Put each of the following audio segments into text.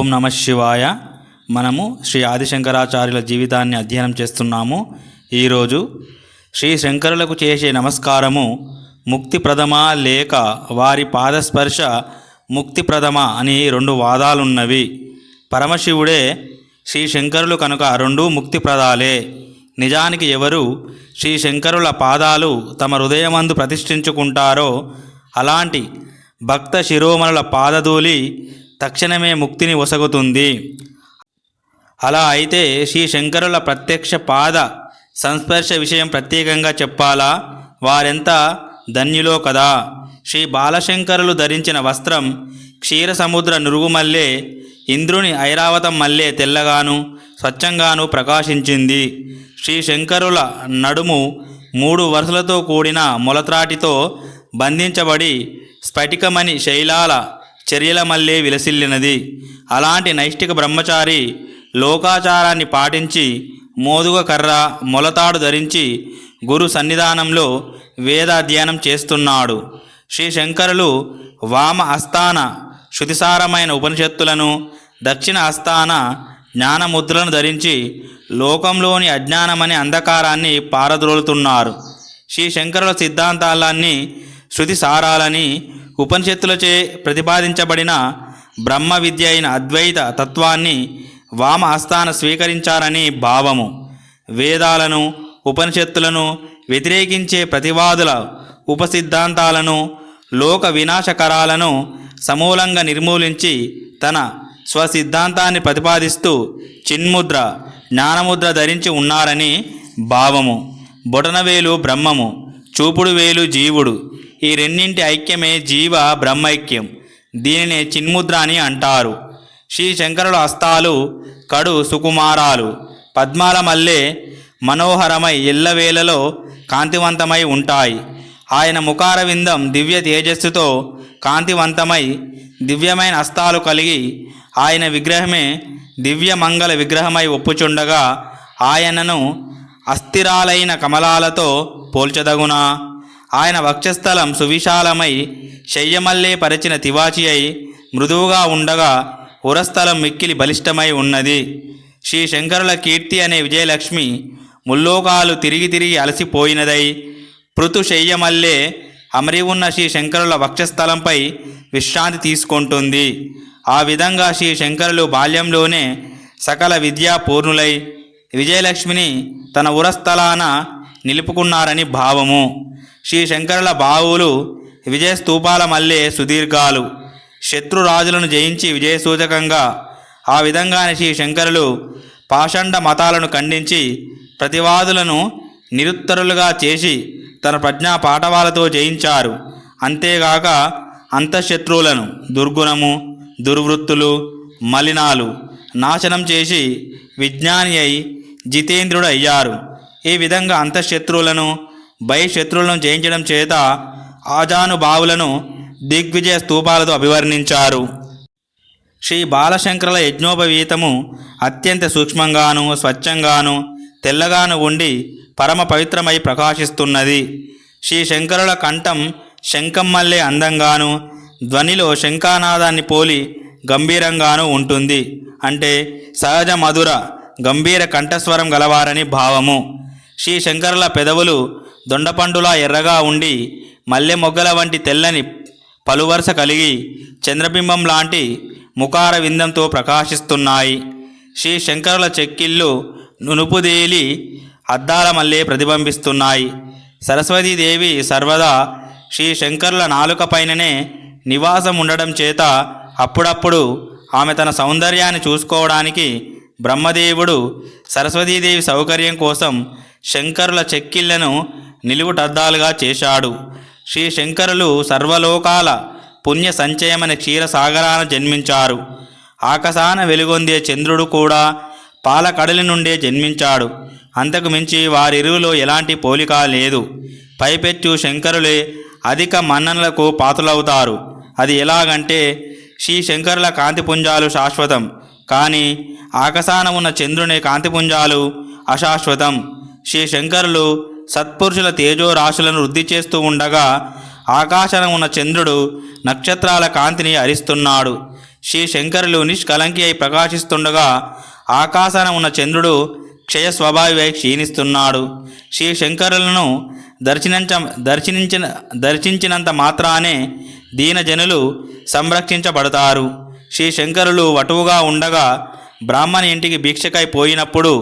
ఓం నమ శివాయ. మనము శ్రీ ఆదిశంకరాచార్యుల జీవితాన్ని అధ్యయనం చేస్తున్నాము. ఈరోజు శ్రీ శంకరులకు చేసే నమస్కారము ముక్తిప్రదమా లేక వారి పాదస్పర్శ ముక్తిప్రదమా అని రెండు వాదాలున్నవి. పరమశివుడే శ్రీ శంకరులు కనుక రెండు ముక్తిప్రదాలే. నిజానికి ఎవరు శ్రీ శంకరుల పాదాలు తమ హృదయమందు ప్రతిష్ఠించుకుంటారో అలాంటి భక్త శిరోమణుల పాదధూళి తక్షణమే ముక్తిని ఒసగుతుంది. అలా అయితే శ్రీ శంకరుల ప్రత్యక్ష పాద సంస్పర్శ విషయం ప్రత్యేకంగా చెప్పాలా? వారెంత ధన్యులో కదా? శ్రీ బాలశంకరులు ధరించిన వస్త్రం క్షీర సముద్ర నురుగుమల్లే ఇంద్రుని ఐరావతం మల్లే తెల్లగాను స్వచ్ఛంగాను ప్రకాశించింది. శ్రీ శంకరుల నడుము మూడు వరుసలతో కూడిన మొలత్రాటితో బంధించబడి స్ఫటికమణి శైలాల చర్యల మల్లే విలసిల్లినది. అలాంటి నైష్టిక బ్రహ్మచారి లోకాచారాన్ని పాటించి మోదుగ కర్ర మొలతాడు ధరించి గురు సన్నిధానంలో వేదాధ్యయనం చేస్తున్నాడు. శ్రీ శంకరులు వామ అస్థాన శృతిసారమైన ఉపనిషత్తులను దక్షిణ అస్థాన జ్ఞానముద్రలను ధరించి లోకంలోని అజ్ఞానమనే అంధకారాన్ని పారద్రోలుతున్నారు. శ్రీ శంకరుల సిద్ధాంతాలన్నీ శృతి సారాలని ఉపనిషత్తులచే ప్రతిపాదించబడిన బ్రహ్మ విద్య అయిన అద్వైత తత్వాన్ని వామ ఆస్థాన స్వీకరించారని భావము. వేదాలను ఉపనిషత్తులను వ్యతిరేకించే ప్రతివాదుల ఉపసిద్ధాంతాలను లోక వినాశకరాలను సమూలంగా నిర్మూలించి తన స్వసిద్ధాంతాన్ని ప్రతిపాదిస్తూ చిన్ముద్ర జ్ఞానముద్ర ధరించి ఉన్నారని భావము. బొటనవేలు బ్రహ్మము చూపుడు వేలు జీవుడు ఈ రెండింటి ఐక్యమే జీవ బ్రహ్మైక్యం. దీనినే చిన్ముద్ర అని అంటారు. శ్రీ శంకరుల హస్తాలు కడు సుకుమారాలు. పద్మాల మల్లె మనోహరమై ఎల్లవేళలో కాంతివంతమై ఉంటాయి. ఆయన ముఖారవిందం దివ్య తేజస్సుతో కాంతివంతమై దివ్యమైన హస్తాలు కలిగి ఆయన విగ్రహమే దివ్య మంగళ విగ్రహమై ఒప్పుచుండగా ఆయనను అస్థిరాలైన కమలాలతో పోల్చదగునా? ఆయన వక్షస్థలం సువిశాలమై శయ్యమల్లే పరిచిన తివాచి అయి మృదువుగా ఉండగా ఉరస్థలం మిక్కిలి బలిష్టమై ఉన్నది. శ్రీ శంకరుల కీర్తి అనే విజయలక్ష్మి ముల్లోకాలు తిరిగి తిరిగి అలసిపోయినదై పృతు శయ్యమల్లే అమరి ఉన్న శ్రీ శంకరుల వక్షస్థలంపై విశ్రాంతి తీసుకుంటుంది. ఆ విధంగా శ్రీ శంకరులు బాల్యంలోనే సకల విద్యా పూర్ణులై విజయలక్ష్మిని తన ఉరస్థలాన నిలుపుకున్నారని భావము. శ్రీ శంకరుల బావులు విజయ మల్లె సుదీర్ఘాలు. శత్రురాజులను జయించి విజయసూచకంగా ఆ విధంగానే శ్రీ శంకరులు పాషండ మతాలను ఖండించి ప్రతివాదులను నిరుత్తరులుగా చేసి తన ప్రజ్ఞా పాఠవాలతో జయించారు. అంతేగాక అంతఃశత్రువులను దుర్గుణము దుర్వృత్తులు మలినాలు నాశనం చేసి విజ్ఞాని అయి జితేంద్రుడు అయ్యారు ఈ విధంగా అంతఃశత్రువులను బహిశత్రువులను జయించడం చేత ఆజానుభావులను దిగ్విజయ స్తూపాలతో అభివర్ణించారు. శ్రీ బాలశంకరుల యజ్ఞోపవీతము అత్యంత సూక్ష్మంగాను స్వచ్ఛంగాను తెల్లగాను ఉండి పరమ పవిత్రమై ప్రకాశిస్తున్నది. శ్రీ శంకరుల కంఠం శంఖమ్మల్లే అందంగాను ధ్వనిలో శంఖానాదాన్ని పోలి గంభీరంగాను ఉంటుంది. అంటే సహజ మధుర గంభీర కంఠస్వరం గలవారని భావము. శ్రీ శంకరుల పెదవులు దొండపండులా ఎర్రగా ఉండి మల్లె మొగ్గల వంటి తెల్లని పలువరుస కలిగి చంద్రబింబం లాంటి ముఖార విందంతో ప్రకాశిస్తున్నాయి. శ్రీ శంకరుల చెక్కిళ్ళు నునుపుదేలి అద్దాల మల్లే ప్రతిబింబిస్తున్నాయి. సరస్వతీదేవి సర్వదా శ్రీ శంకరుల నాలుక పైననే నివాసం ఉండడం చేత అప్పుడప్పుడు ఆమె తన సౌందర్యాన్ని చూసుకోవడానికి బ్రహ్మదేవుడు సరస్వతీదేవి సౌకర్యం కోసం శంకరుల చెక్కిళ్ళను నిలువుటద్దాలుగా చేశాడు. శ్రీ శంకరులు సర్వలోకాల పుణ్య సంచయమని క్షీరసాగరాన జన్మించారు. ఆకాశాన వెలుగొందే చంద్రుడు కూడా పాలకడలి నుండే జన్మించాడు. అంతకు మించి వారిరువులో ఎలాంటి పోలిక లేదు. పైపెచ్చు శంకరులే అధిక మన్ననలకు పాతులవుతారు. అది ఎలాగంటే శ్రీ శంకరుల కాంతిపుంజాలు శాశ్వతం. కానీ ఆకాశాన ఉన్న చంద్రుని కాంతిపుంజాలు అశాశ్వతం. శ్రీ శంకరులు సత్పురుషుల తేజో రాశులను వృద్ధి చేస్తూ ఉండగా ఆకాశాన ఉన్న చంద్రుడు నక్షత్రాల కాంతిని హరిస్తున్నాడు శ్రీ శంకరులు నిష్కలంకి అయి ప్రకాశిస్తుండగా ఆకాశాన ఉన్న చంద్రుడు క్షయ స్వభావి క్షీణిస్తున్నాడు. శ్రీ శంకరులను దర్శించ దర్శించిన దర్శించినంత మాత్రానే దీనజనులు సంరక్షించబడతారు. శ్రీ శంకరులు వటువుగా ఉండగా బ్రాహ్మణ ఇంటికి భిక్షకై పోయినప్పుడు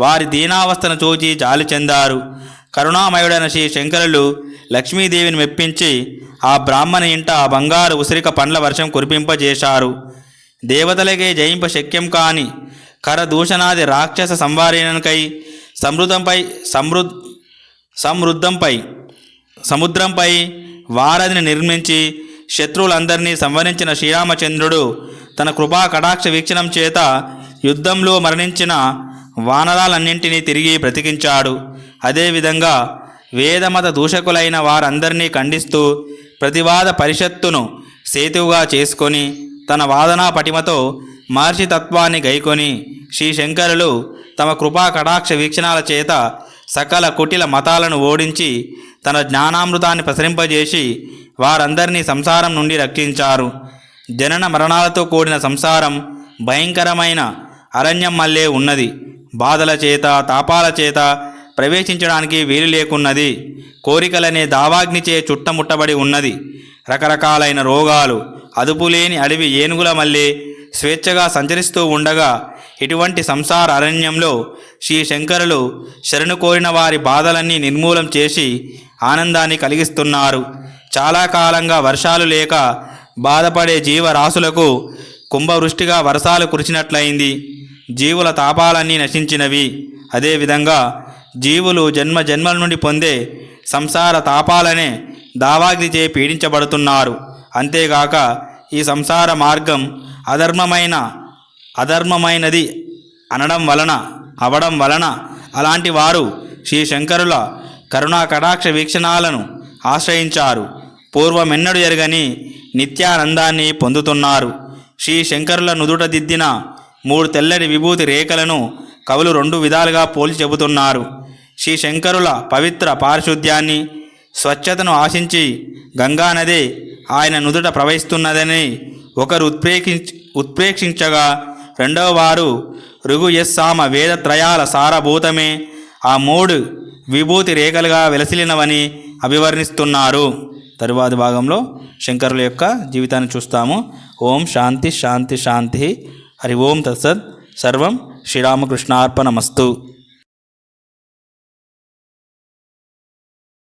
వారి దీనావస్థను చూచి జాలి చెందారు. కరుణామయుడైన శ్రీ శంకరులు లక్ష్మీదేవిని మెప్పించి ఆ బ్రాహ్మణ ఇంట బంగారు ఉసిరిక పండ్ల వర్షం కురిపింపజేశారు. దేవతలకే జయింప శక్యం కాని కరదూషణాది రాక్షస సంవారణకై సమృద్ధంపై సమృద్ సమృద్ధంపై సముద్రంపై వారధిని నిర్మించి శత్రువులందరినీ సంవరించిన శ్రీరామచంద్రుడు తన కృపా కటాక్ష వీక్షణం చేత యుద్ధంలో మరణించిన వానరాలన్నింటినీ తిరిగి బ్రతికించాడు. అదేవిధంగా వేదమత దూషకులైన వారందరినీ ఖండిస్తూ ప్రతివాద పరిషత్తును సేతువుగా చేసుకొని తన వాదనా పటిమతో మహర్షి తత్వాన్ని గైకొని శ్రీ శంకరులు తమ కృపా కటాక్ష వీక్షణాల చేత సకల కుటిల మతాలను ఓడించి తన జ్ఞానామృతాన్ని ప్రసరింపజేసి వారందరినీ సంసారం నుండి రక్షించారు. జనన మరణాలతో కూడిన సంసారం భయంకరమైన అరణ్యం మల్లే ఉన్నది. బాధల చేత తాపాల చేత ప్రవేశించడానికి వీలు లేకున్నది. కోరికలనే దావాగ్నిచే చుట్టముట్టబడి ఉన్నది. రకరకాలైన రోగాలు అదుపులేని అడవి ఏనుగుల మళ్ళీ స్వేచ్ఛగా సంచరిస్తూ ఉండగా ఇటువంటి సంసార అరణ్యంలో శ్రీ శంకరులు శరణు కోరిన వారి బాధలన్నీ నిర్మూలం చేసి ఆనందాన్ని కలిగిస్తున్నారు. చాలా కాలంగా వర్షాలు లేక బాధపడే జీవరాశులకు కుంభవృష్టిగా వర్షాలు కురిచినట్లయింది జీవుల తాపాలన్నీ నశించినవి. అదేవిధంగా జీవులు జన్మ జన్మల నుండి పొందే సంసార తాపాలనే దావాగ్నిచే పీడించబడుతున్నారు. అంతేగాక ఈ సంసార మార్గం అధర్మమైన అధర్మమైనది అనడం వలన అవడం వలన అలాంటి వారు శ్రీ శంకరుల కరుణా కటాక్ష వీక్షణాలను ఆశ్రయించారు. పూర్వమెన్నడు ఎరగని నిత్యానందాన్ని పొందుతున్నారు. శ్రీ శంకరుల నుదుట దిద్దిన మూడు తెల్లటి విభూతి రేఖలను కవులు రెండు విధాలుగా పోల్చి చెబుతున్నారు. శ్రీ శంకరుల పవిత్ర పారిశుద్ధ్యాన్ని స్వచ్ఛతను ఆశించి గంగానది ఆయన నుదుట ప్రవహిస్తున్నదని ఒకరు ఉత్ప్రేక్షించ ఉత్ప్రేక్షించగా రెండవ వారు ఋగు యస్సామ వేదత్రయాల సారభూతమే ఆ మూడు విభూతి రేఖలుగా వెలసిలినవని అభివర్ణిస్తున్నారు. తరువాతి భాగంలో శంకరుల యొక్క జీవితాన్ని చూస్తాము. ఓం శాంతి శాంతి శాంతి. ஹரி ஓம் தசத் சர்வம் ஸ்ரீராமகிருஷ்ணார்ப்பணமஸ்து